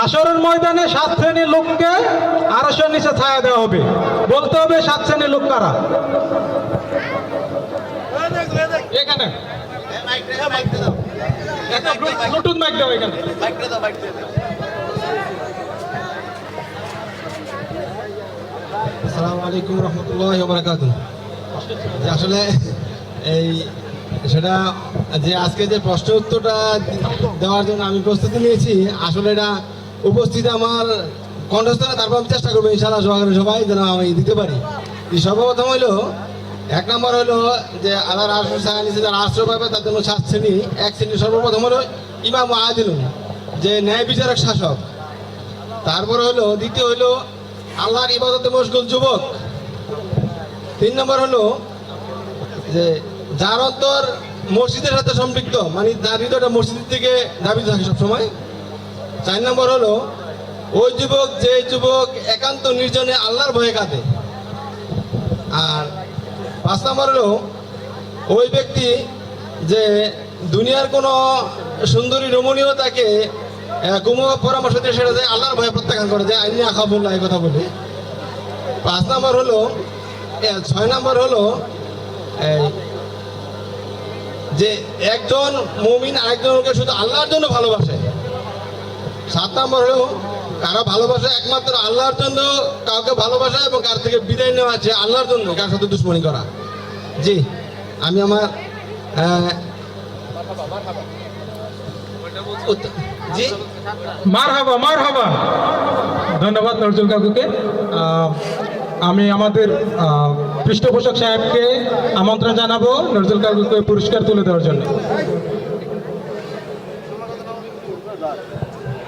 হাসরের ময়দানে সাত শ্রেণির লোককে আরশের নিচে ছায়া দেওয়া হবে। বলতে হবে সাত শ্রেণির লোক কারা? এখানে। ব্লুটুথ আলাইকুম রহমতুল্লাহ বারাকাতু আসলে এই সেটা যে আজকে যে প্রশ্ন উত্তরটা দেওয়ার জন্য আমি প্রস্তুতি নিয়েছি, আসলে এটা উপস্থিত আমার কণ্ঠস্থলে, তারপর আমি চেষ্টা করব, ইনশাআল্লাহ সহকারে সবাই যেন আমি দিতে পারি। সর্বপ্রথম হইল, এক নম্বর হলো যে আল্লাহর আশ্রয় সাহা নিচে যারা আশ্রয় পাবে, তার জন্য সাত শ্রেণি। এক শ্রেণি সর্বপ্রথম হলো ইমাম আদিলুন, যে ন্যায় বিচারক শাসক। তারপর হলো দ্বিতীয় হলো আল্লাহর ইবাদতে মশগুল যুবক। তিন নম্বর হলো যে যার অন্তর মসজিদের সাথে সম্পৃক্ত মানে যার হৃদয়টা মসজিদের দিকে দাবি থাকে সবসময় চার নম্বর হলো ওই যুবক, যে যুবক একান্ত নির্জনে আল্লাহর ভয়ে কাঁদে। আর পাঁচ নম্বর হলো, ওই ব্যক্তি যে দুনিয়ার কোনো সুন্দরী রমণীয়তাকে কুমো পরামর্শ দিয়ে সেটা যে আল্লাহর ভয়ে প্রত্যাখ্যান করে, যে আইনি বলল এই কথা বলি। পাঁচ নম্বর হলো ছয় নম্বর হলো যে একজন মমিন আরেকজনকে শুধু আল্লাহর জন্য ভালোবাসে সাত নম্বর হলো, কারও ভালোবাসা একমাত্র আল্লাহর জন্য, কাউকে ভালোবাসা এবং কার থেকে বিদায় নেওয়া আছে আল্লাহর জন্য, কার সাথে দুশ্মনী করা। জি, আমি আমার জি মার হাবা মার হাবা ধন্যবাদ নজরুল কাকুকে। আমি আমাদের পৃষ্ঠপোষক সাহেবকে আমন্ত্রণ জানাব নজরুল কাকুকে পুরস্কার তুলে দেওয়ার জন্য।